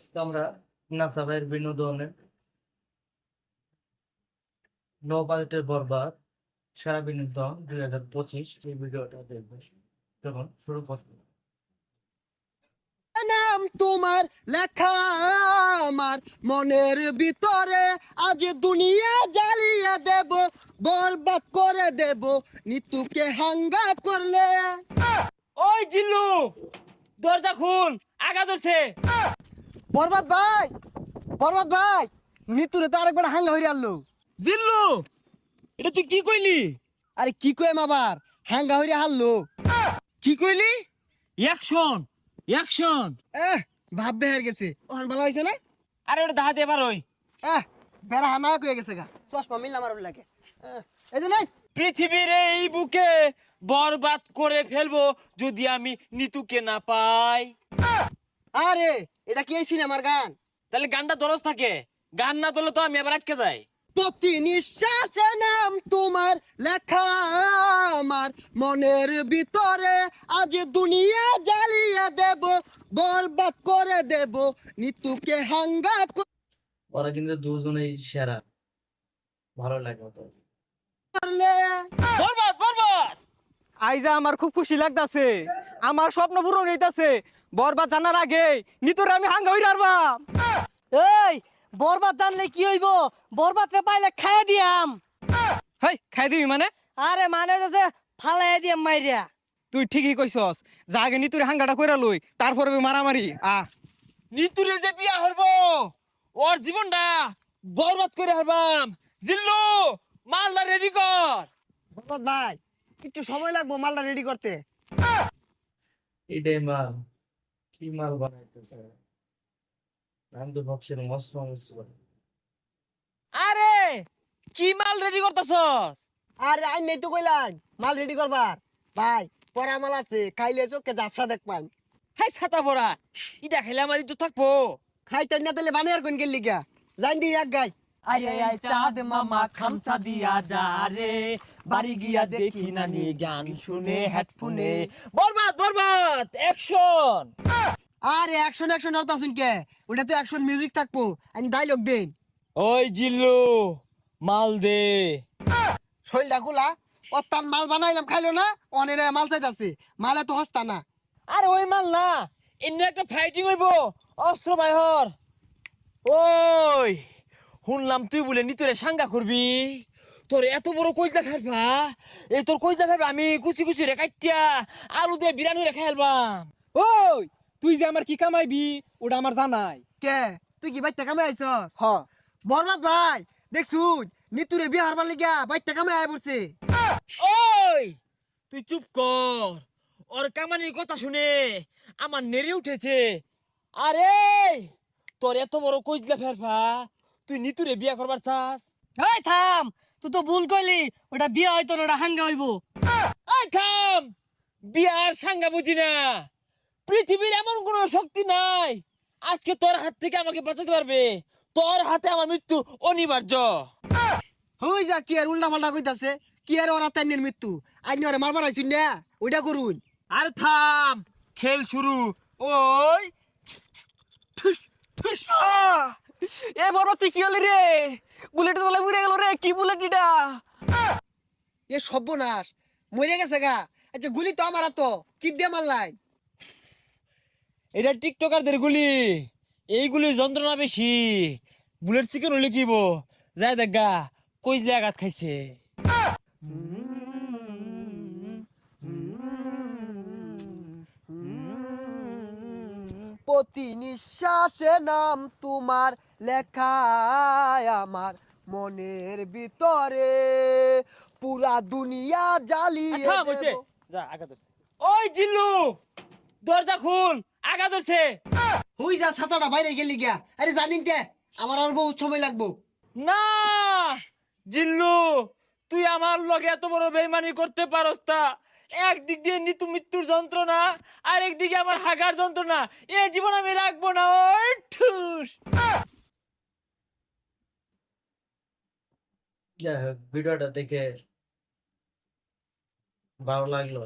আজকে আমরা নাসা ভাইয়ের বিনোদনের লো বাজেটের বরবাদ সারা বিনোদন দুই হাজার পঁচিশ এই ভিডিওটা দেখবে। তখন শুরু করতে নাম তোমার লেখা আমার মনের ভিতরে আজ দুনিয়া জ্বালিয়ে দেব বরবাদ করে দেব নিতুকে হাঙ্গা করলে। ওই জিল্লু দরজা খুল আগা ধরছে। বরবাদ ভাই বরবাদ ভাই। নিতুরে তো আরেকবার হাঙ্গা হইরে আনলো। জিল্লু! এটা তুই কি কইলি? আরে কি কইম আবার? হাঙ্গা হইরে হারলো। কি কইলি? অ্যাকশন অ্যাকশন এহ ভাব বেহার গেছে। ওখান ভালো হয়েছে না? আরে ওটা দাহাতে এবার ওই। এহ বেড়া হানা কয়ে গেছে গা। চশমা মিললাম আর ওর লাগে। এই যে নাই পৃথিবীর এই বুকে বরবাদ করে ফেলব যদি আমি নিতুকে না পাই। আরে এটা কি এই সিনেমার গান? তাহলে গানটা দরজ থাকে। গান না তোলে তো আমি আবার আটকে যাই। প্রতি নিঃশ্বাসে নাম তোমার লেখা আমার। মনের ভিতরে আজ দুনিয়া জ্বালিয়ে দেব বরবাদ করে দেব নিতুকে হাঙ্গা ওরা কিন্তু দুজনেই সেরা। ভালো লাগে ওদের। করলে বরবাদ বরবাদ! আইজা আমার খুব খুশি লাগতাছে। আমার স্বপ্ন পূরণ হইতাছে। বরবাদ জানার আগে নিতরে আমি হাঙ্গা হইরা আরবাম। এই বরবাদ জানলে কি হইব? বরবাদ রে পাইলে খাইয়া দিয়াম। হেই খাই দিবি মানে? আরে মানে যে ফালাই দিয়াম মাইরিয়া তুই ঠিকই কইছস। যা আগে নিতুরে হাঙ্গাটা কইরা লই তারপরে মারামারি। আ। নিতুরে যে বিয়া হরবো ওর জীবনটা বরবাদ করে হারবাম জিল্লু মালদা রেডি কর। বরবাদ ভাই একটু সময় লাগবো মালটা রেডি করতে। এটাই মাল। কি মাল বানাইতেছে? আমি তো ভাবছিলাম মস্ত মস্ত করে আরে কি মাল রেডি করতেছস? আরে আই নেই তো কইলাম মাল রেডি করবার। ভাই পরা মাল আছে খাইলে চোখে জাফসা দেখ পান হাই ছাতা পড়া ইটা খেলে আমার ইজ্জত থাকব। খাইতে না তাহলে বানে আর কোন গেলি গা জান দি এক গাই। আরে আই চাঁদ মামা খামসা দিয়া যা রে। বাড়ি গিয়া দেখি নানি গান শুনে হেডফোনে। বরবাদ বরবাদ অ্যাকশন আরে অ্যাকশন অ্যাকশন অর্থ শুন কে? ওটা তো অ্যাকশন মিউজিক থাকব। আমি ডাইলগ দেন ওই জিল্লু মাল দে। শৈলটা খোলা। অত্যান মাল বানাইলাম খাইলো না? অনেরে মাল চাইতাছে। মালে তো হস্তা না। আরে ওই মাল না এমনি একটা ফাইটিং হইব। অস্ত্র বাইহর ওই! শুনলাম তুই বলে নি তোরে সাঙ্গা করবি। তোর এত বড় কইজা ফেলবা এই তোর কইজা ফেলবা আমি কুচি কুচি রে কাটিয়া আলু দিয়ে বিরানি রে খেলবাম। ওই তুই যে আমার কি কামাইবি ওটা আমার জানাই। কে? তুই কি বাইতে কামে আইছস? হ। বরবাদ ভাই দেখছুন নিতুরে বিয়ে হারবার লিগা বাইতে কামে আয় পড়ছে। ওই তুই চুপ কর। ওর কামানির কথা শুনে আমার নেড়ে উঠেছে। আরে তোর এত বড় কইজলা ফেরফা তুই নিতুরে বিয়া করবার চাস? এই থাম তুই তো ভুল কইলি ওটা বিয়ে হয়তো না ওটা হাঙ্গা হইব। এই থাম বিয়ার সাঙ্গা বুঝি না। পৃথিবীর এমন কোন শক্তি নাই। আজকে তোর হাত থেকে আমাকে বাঁচাতে পারবে। তোর হাতে আমার মৃত্যু অনিবার্য। হই যা কি আর উল্টা পাল্টা কইতাছে? কি আর ওরা তাইনের মৃত্যু? আইনি ওরে মারবার আইছুন না ওইটা করুন। আর থাম খেল শুরু। ওই ঠুস ঠুস। এ বড় তুই কি হলি রে? বুলেট তোলা উড়ে গেল রে কি বুলেট এটা? এ সর্বনাশ মরে গেছে গা। আচ্ছা গুলি তো আমার তো কি দিয়ে মারলাই? এটা টিকটকারদের গুলি এইগুলি যন্ত্রণা বেশি। বুলেট চিকেন হলে কিব যাই দেখ গা কইজলে আঘাত খাইছে? প্রতি নিঃশ্বাসে নাম তোমার লেখায় আমার মনের ভিতরে। পুরা দুনিয়া জ্বালিয়ে থাম যা আগা ধরছে ওই জিল্লু দরজা খুল আগা ধরছে হই যা ছাতাটা বাইরে গেলি গিয়া। আরে জানিন কে? আমার আর বহুত সময় লাগবো। না জিল্লু তুই আমার লগে এত বড় বেইমানি করতে পারস তা। একদিক দিয়ে নিতু মৃত্যুর যন্ত্রণা আর একদিকে আমার হাগার যন্ত্রণা। এ জীবন আমি রাখব না, ওই যাই হোক, ভিডিওটা দেখে ভালো লাগল।